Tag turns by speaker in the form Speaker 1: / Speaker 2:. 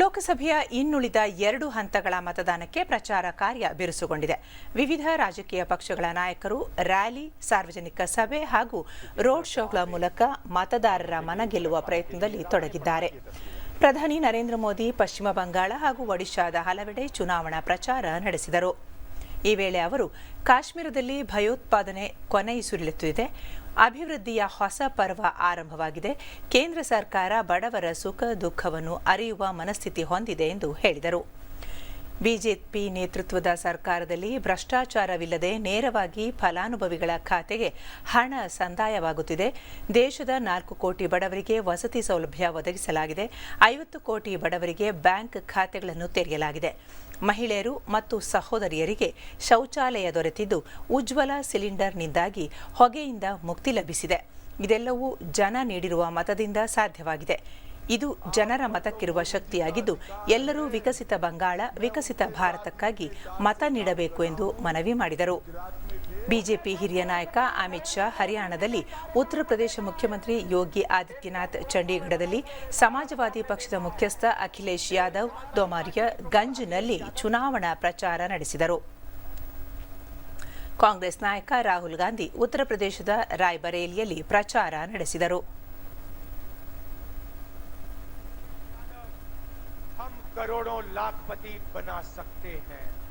Speaker 1: ಲೋಕಸಭೆಯ ಇನ್ನುಳಿದ ಎರಡು ಹಂತಗಳ ಮತದಾನಕ್ಕೆ ಪ್ರಚಾರ ಕಾರ್ಯ ಬಿರುಸುಗೊಂಡಿದೆ. ವಿವಿಧ ರಾಜಕೀಯ ಪಕ್ಷಗಳ ನಾಯಕರು ರ್ಯಾಲಿ, ಸಾರ್ವಜನಿಕ ಸಭೆ ಹಾಗೂ ರೋಡ್ ಶೋಗಳ ಮೂಲಕ ಮತದಾರರ ಮನಗೆಲ್ಲುವ ಪ್ರಯತ್ನದಲ್ಲಿ ತೊಡಗಿದ್ದಾರೆ. ಪ್ರಧಾನಿ ನರೇಂದ್ರ ಮೋದಿ ಪಶ್ಚಿಮ ಬಂಗಾಳ ಹಾಗೂ ಒಡಿಶಾದ ಹಲವೆಡೆ ಚುನಾವಣಾ ಪ್ರಚಾರ ನಡೆಸಿದರು. ಈ ವೇಳೆ ಅವರು ಕಾಶ್ಮೀರದಲ್ಲಿ ಭಯೋತ್ಪಾದನೆ ಕೊನೆಯುಸುರಿಳುತ್ತಿದೆ ಅಭಿವೃದ್ಧಿಯ ಹೊಸ ಪರ್ವ ಆರಂಭವಾಗಿದೆ. ಕೇಂದ್ರ ಸರ್ಕಾರ ಬಡವರ ಸುಖ ದುಃಖವನ್ನು ಅರಿಯುವ ಮನಸ್ಥಿತಿ ಹೊಂದಿದೆ ಎಂದು ಹೇಳಿದರು. ಬಿಜೆಪಿ ನೇತೃತ್ವದ ಸರ್ಕಾರದಲ್ಲಿ ಭ್ರಷ್ಟಾಚಾರವಿಲ್ಲದೆ ನೇರವಾಗಿ ಫಲಾನುಭವಿಗಳ ಖಾತೆಗೆ ಹಣ ಸಂದಾಯವಾಗುತ್ತಿದೆ. ದೇಶದ ನಾಲ್ಕು ಕೋಟಿ ಬಡವರಿಗೆ ವಸತಿ ಸೌಲಭ್ಯ ಒದಗಿಸಲಾಗಿದೆ. ಐವತ್ತು ಕೋಟಿ ಬಡವರಿಗೆ ಬ್ಯಾಂಕ್ ಖಾತೆಗಳನ್ನು ತೆರೆಯಲಾಗಿದೆ. ಮಹಿಳೆಯರು ಮತ್ತು ಸಹೋದರಿಯರಿಗೆ ಶೌಚಾಲಯ ದೊರೆತಿದ್ದು ಉಜ್ವಲ ಸಿಲಿಂಡರ್ನಿಂದಾಗಿ ಹೊಗೆಯಿಂದ ಮುಕ್ತಿ ಲಭಿಸಿದೆ. ಇದೆಲ್ಲವೂ ಜನ ನೀಡಿರುವ ಮತದಿಂದ ಸಾಧ್ಯವಾಗಿದೆ. ಇದು ಜನರ ಮತಕ್ಕಿರುವ ಶಕ್ತಿಯಾಗಿದ್ದು, ಎಲ್ಲರೂ ವಿಕಸಿತ ಬಂಗಾಳ, ವಿಕಸಿತ ಭಾರತಕ್ಕಾಗಿ ಮತ ನೀಡಬೇಕು ಎಂದು ಮನವಿ ಮಾಡಿದರು. ಬಿಜೆಪಿ ಹಿರಿಯ ನಾಯಕ ಅಮಿತ್ ಶಾ ಹರಿಯಾಣದಲ್ಲಿ ಉತ್ತರ ಪ್ರದೇಶ ಮುಖ್ಯಮಂತ್ರಿ ಯೋಗಿ ಆದಿತ್ಯನಾಥ್ ಚಂಡೀಗಢದಲ್ಲಿ ಸಮಾಜವಾದಿ ಪಕ್ಷದ ಮುಖ್ಯಸ್ಥ ಅಖಿಲೇಶ್ ಯಾದವ್ ದೊಮಾರಿಯಾ ಗಂಜ್ನಲ್ಲಿ ಚುನಾವಣಾ ಪ್ರಚಾರ ನಡೆಸಿದರು. ಕಾಂಗ್ರೆಸ್ ನಾಯಕ ರಾಹುಲ್ ಗಾಂಧಿ ಉತ್ತರ ಪ್ರದೇಶದ ರಾಯ್ಬರೇಲಿಯಲ್ಲಿ ಪ್ರಚಾರ ನಡೆಸಿದರು.
Speaker 2: करोड़ों लाखपति बना सकते हैं।